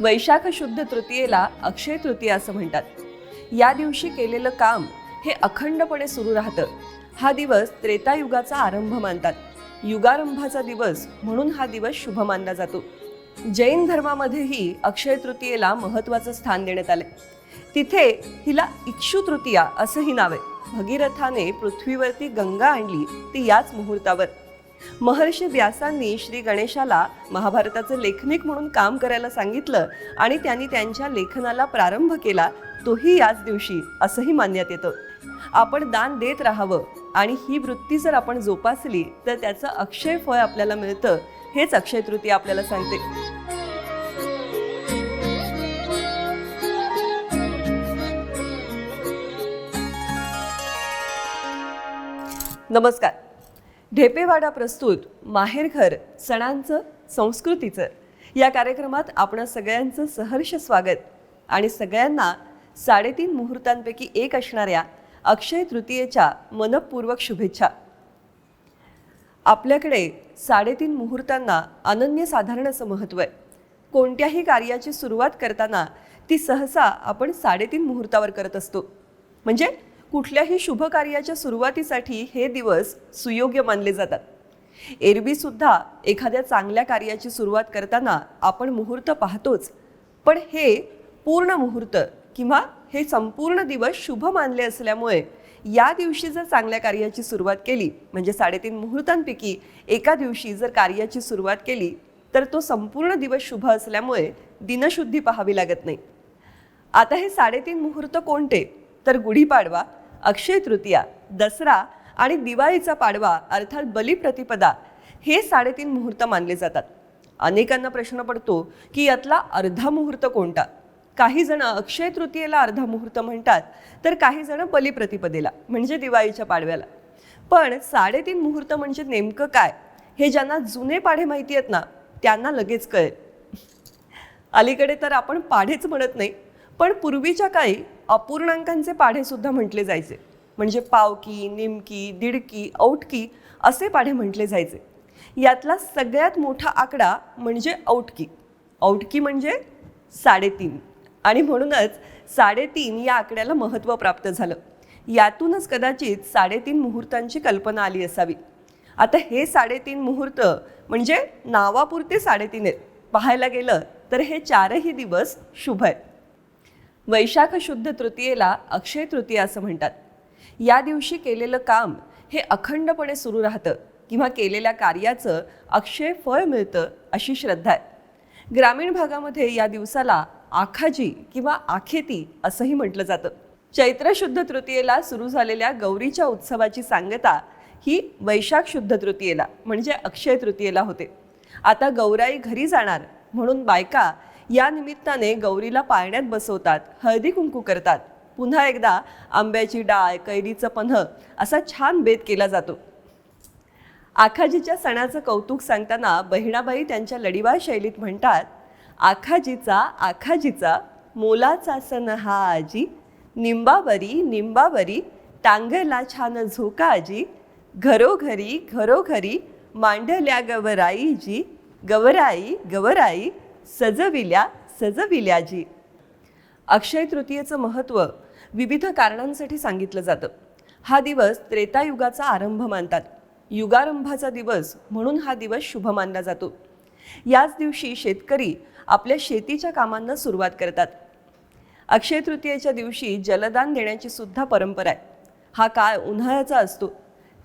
वैशाख शुद्ध तृतीयेला अक्षय तृतीया असं म्हणतात. या दिवशी केलेलं काम हे अखंडपणे सुरू राहतं. हा दिवस त्रेतायुगाचा आरंभ मानतात. युगारंभाचा दिवस म्हणून हा दिवस शुभ मानला जातो. जैन धर्मामध्येही अक्षय तृतीयेला महत्वाचं स्थान देण्यात आले तिथे हिला इक्षु तृतीया असंही नाव आहे. भगीरथाने पृथ्वीवरती गंगा आणली ती याच मुहूर्तावर. महर्षी व्यासांनी श्री गणेशाला महाभारताचे लेखनिक म्हणून काम करायला सांगितलं आणि त्यांनी त्यांच्या लेखनाला प्रारंभ केला तोही याच दिवशी असंही मानण्यात येतं. आपण दान देत राहावं आणि ही वृत्ती जर आपण जोपासली तर त्याचं अक्षय फळ आपल्याला मिळतं हेच अक्षय तृतीया आपल्याला सांगते. नमस्कार. ढेपेवाडा प्रस्तुत माहेरघर सणांचं संस्कृतीचं. या कार्यक्रमात आपण सगळ्यांचं सहर्ष स्वागत आणि सगळ्यांना साडेतीन मुहूर्तांपैकी एक असणाऱ्या अक्षय तृतीयेच्या मनपूर्वक शुभेच्छा. आपल्याकडे साडेतीन मुहूर्तांना अनन्यसाधारण असं महत्त्व आहे. कोणत्याही कार्याची सुरुवात करताना ती सहसा आपण साडेतीन मुहूर्तावर करत असतो. म्हणजे कुठल्याही शुभ कार्याच्या सुरुवातीसाठी हे दिवस सुयोग्य मानले जातात. एरबी सुद्धा एखाद्या चांगल्या कार्याची सुरुवात करताना आपण मुहूर्त पाहतोच. पण हे पूर्ण मुहूर्त किंवा हे संपूर्ण दिवस शुभ मानले असल्यामुळे या दिवशी जर चांगल्या कार्याची सुरुवात केली म्हणजे साडेतीन मुहूर्तांपैकी एका दिवशी जर कार्याची सुरुवात केली तर तो संपूर्ण दिवस शुभ असल्यामुळे दिनशुद्धी पाहावी लागत नाही. आता हे साडेतीन मुहूर्त कोणते? तर गुढीपाडवा अक्षय तृतीया दसरा आणि दिवाळीचा पाडवा अर्थात बलिप्रतिपदा हे साडेतीन मुहूर्त मानले जातात. अनेकांना प्रश्न पडतो की यातला अर्धा मुहूर्त कोणता? काही जण अक्षय तृतीयेला अर्धा मुहूर्त म्हणतात तर काही जण बलिप्रतिपदेला म्हणजे दिवाळीच्या पाडव्याला. पण साडेतीन मुहूर्त म्हणजे नेमकं काय? हे ज्यांना जुने पाढे माहिती आहेत ना त्यांना लगेच कळेल. अलीकडे तर आपण पाढेच म्हणत नाही पण पूर्वीच्या काळी अपूर्णांकांचे पाढे सुद्धा म्हटले जायचे. म्हणजे पावकी निमकी दिडकी औटकी असे पाढे म्हटले जायचे. यातला सगळ्यात मोठा आकडा म्हणजे औटकी. औटकी म्हणजे साडेतीन. आणि म्हणूनच साडेतीन या आकड्याला महत्त्व प्राप्त झालं. यातूनच कदाचित साडेतीन मुहूर्तांची कल्पना आली असावी. आता हे साडेतीन मुहूर्त म्हणजे नावापुरते साडेतीन आहेत. पाहायला गेलं तर हे चारही दिवस शुभ आहेत. वैशाख शुद्ध तृतीयेला अक्षय तृतीया असं म्हणतात. या दिवशी केलेलं काम हे अखंडपणे सुरू राहतं किंवा केलेल्या कार्याचं अक्षय फळ मिळतं अशी श्रद्धा आहे. ग्रामीण भागामध्ये या दिवसाला आखाजी किंवा आखेती असंही म्हटलं जातं. चैत्र शुद्ध तृतीयेला सुरू झालेल्या गौरीच्या उत्सवाची सांगता ही वैशाख शुद्ध तृतीयेला म्हणजे अक्षय तृतीयेला होते. आता गौराई घरी जाणार म्हणून बायका या निमित्ताने गौरीला पाळण्यात बसवतात हळदी कुंकू करतात. पुन्हा एकदा आंब्याची डाळ कैरीचं पन्ह असा छान बेत केला जातो. आखाजीच्या सणाचं कौतुक सांगताना बहिणाबाई त्यांच्या लढीवार शैलीत म्हणतात आखाजीचा आखाजीचा मोलाचा सण हा आजी निंबावरी निंबावरी टांगला छान झोका आजी घरोघरी घरोघरी मांडल्या गवराईजी गवराई गवराई सजविल्या सजविल्याजी अक्षय तृतीयेचं महत्त्व विविध कारणांसाठी सांगितलं जातं. हा दिवस त्रेतायुगाचा आरंभ मानतात. युगारंभाचा दिवस म्हणून हा दिवस शुभ मानला जातो. याच दिवशी शेतकरी आपल्या शेतीच्या कामांना सुरुवात करतात. अक्षय तृतीयेच्या दिवशी जलदान देण्याची सुद्धा परंपरा आहे. हा काळ उन्हाळ्याचा असतो.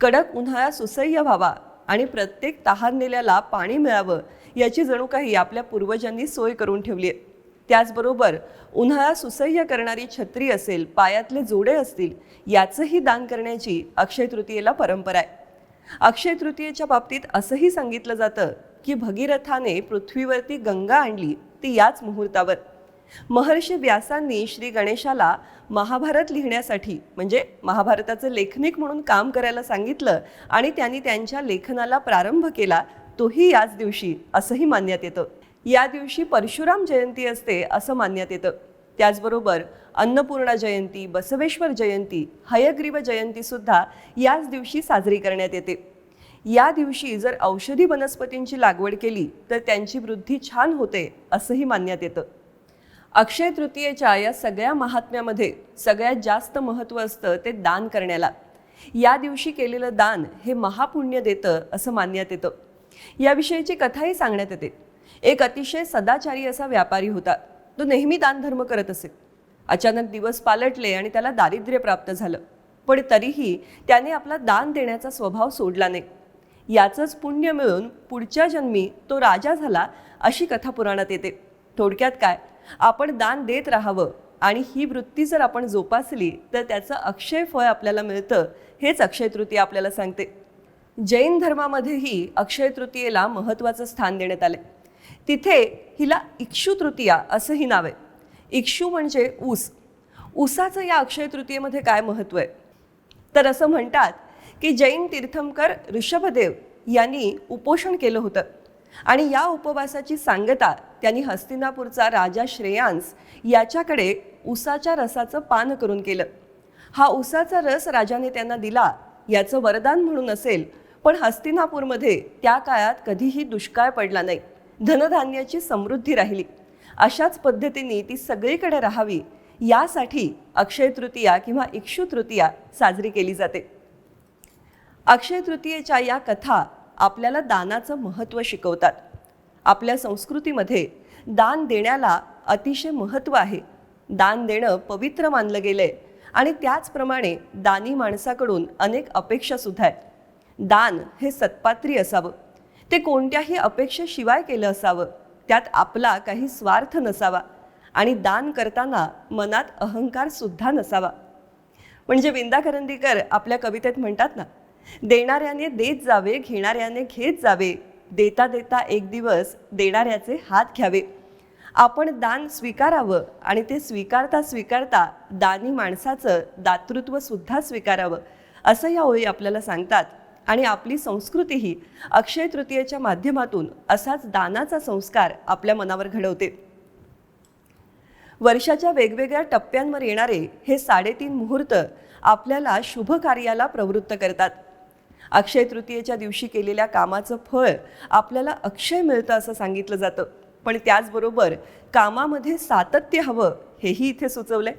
कडक उन्हाळा सुसह्य व्हावा आणि प्रत्येक तहानलेल्याला पाणी मिळावं याची जणू काही आपल्या पूर्वजांनी सोय करून ठेवली आहे त्याचबरोबर उन्हाळा सुसह्य करणारी छत्री असेल पायातले जोडे असतील याचंही दान करण्याची अक्षय तृतीयेला परंपरा आहे. अक्षय तृतीयेच्या बाबतीत असंही सांगितलं जातं की भगीरथाने पृथ्वीवरती गंगा आणली ती याच मुहूर्तावर. महर्षी व्यासांनी श्री गणेशाला महाभारत लिहिण्यासाठी म्हणजे महाभारताचं लेखनिक म्हणून काम करायला सांगितलं आणि त्यांनी त्यांच्या लेखनाला प्रारंभ केला तोही याच दिवशी असंही मानण्यात येतं. या दिवशी परशुराम जयंती असते असं मानण्यात येतं. त्याचबरोबर अन्नपूर्णा जयंती बसवेश्वर जयंती हयग्रीव जयंतीसुद्धा याच दिवशी साजरी करण्यात येते. या दिवशी जर औषधी वनस्पतींची लागवड केली तर त्यांची वृद्धी छान होते असंही मानण्यात येतं. अक्षय तृतीयेच्या या सगळ्या महात्म्यामध्ये सगळ्यात जास्त महत्त्व असतं ते दान करण्याला. या दिवशी केलेलं दान हे महापुण्य देतं असं मानण्यात येतं. याविषयीची कथाही सांगण्यात येते. एक अतिशय सदाचारी असा व्यापारी होता. तो नेहमी दानधर्म करत असे. अचानक दिवस पालटले आणि त्याला दारिद्र्य प्राप्त झालं. पण तरीही त्याने आपला दान देण्याचा स्वभाव सोडला नाही. याचंच पुण्य मिळून पुढच्या जन्मी तो राजा झाला अशी कथा पुराणात येते. थोडक्यात काय? आपण दान देत राहावं आणि ही वृत्ती जर आपण जोपासली तर त्याचं अक्षय फळ आपल्याला मिळतं हेच अक्षय तृतीया आपल्याला सांगते. जैन धर्मामध्येही अक्षय तृतीयेला महत्त्वाचं स्थान देण्यात आले तिथे हिला इक्षू तृतीया असंही नाव आहे. इक्षू म्हणजे ऊस. ऊसाचं या अक्षय तृतीयेमध्ये काय महत्त्व आहे? तर असं म्हणतात की जैन तीर्थंकर ऋषभदेव यांनी उपोषण केलं होतं. आणि या उपवासाची सांगता त्यांनी हस्तिनापूरचा राजा श्रेयांस याच्याकडे उसाच्या रसाचं पान करून केलं. हा उसाचा रस राजाने त्यांना दिला याचं वरदान म्हणून असेल पण हस्तिनापूरमध्ये त्या काळात कधीही दुष्काळ पडला नाही. धनधान्याची समृद्धी राहिली. अशाच पद्धतीने ती सगळीकडे राहावी यासाठी अक्षय तृतीया किंवा इक्षु तृतीया साजरी केली जाते. अक्षय तृतीयेच्या या कथा आपल्याला दानाचं महत्त्व शिकवतात. आपल्या संस्कृतीमध्ये दान देण्याला अतिशय महत्त्व आहे. दान देणं पवित्र मानलं गेलं आहे आणि त्याचप्रमाणे दानी माणसाकडून अनेक अपेक्षासुद्धा आहेत. दान हे सत्पात्री असावं. ते कोणत्याही अपेक्षेशिवाय केलं असावं. त्यात आपला काही स्वार्थ नसावा. आणि दान करताना मनात अहंकार सुद्धा नसावा. म्हणजे विंदा करंदीकर आपल्या कवितेत म्हणतात ना देणाऱ्याने देत जावे घेणाऱ्याने घेत जावे. देता देता एक दिवस देणाऱ्याचे हात घ्यावे. आपण दान स्वीकारावं आणि ते स्वीकारता स्वीकारता दानी माणसाचं दातृत्व सुद्धा स्वीकारावं. असं या ओळी आपल्याला सांगतात. आणि आपली संस्कृतीही अक्षय तृतीयेच्या माध्यमातून असाच दानाचा संस्कार आपल्या मनावर घडवते. वर्षाच्या वेगवेगळ्या टप्प्यांवर येणारे हे साडेतीन मुहूर्त आपल्याला शुभ कार्याला प्रवृत्त करतात. अक्षय तृतीयेच्या दिवशी केलेल्या कामाचं फळ आपल्याला अक्षय मिळतं असं सांगितलं जातं. पण त्याचबरोबर कामामध्ये सातत्य हवं हेही इथे सुचवलंय.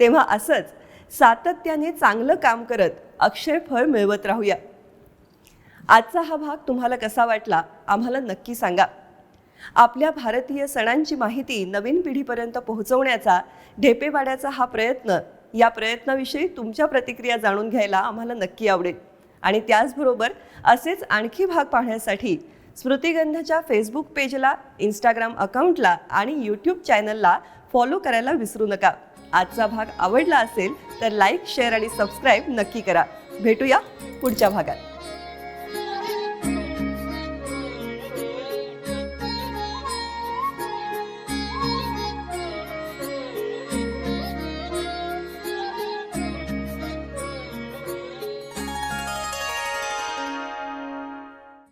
तेव्हा असंच सातत्याने चांगलं काम करत अक्षय फळ मिळवत राहूया. आजचा हा भाग तुम्हाला कसा वाटला आम्हाला नक्की सांगा. आपल्या भारतीय सणांची माहिती नवीन पिढीपर्यंत पोहोचवण्याचा ढेपेवाड्याचा हा प्रयत्न या प्रयत्नाविषयी तुमच्या प्रतिक्रिया जाणून घ्यायला आम्हाला नक्की आवडेल. आणि त्याचबरोबर असेच आणखी भाग पाहण्यासाठी स्मृतिगंधच्या फेसबुक पेजला इंस्टाग्राम अकाउंटला आणि यूट्यूब चॅनलला फॉलो करायला विसरू नका. आजचा भाग आवडला असेल तर लाईक शेअर आणि सबस्क्राईब नक्की करा. भेटूया पुढच्या भागात.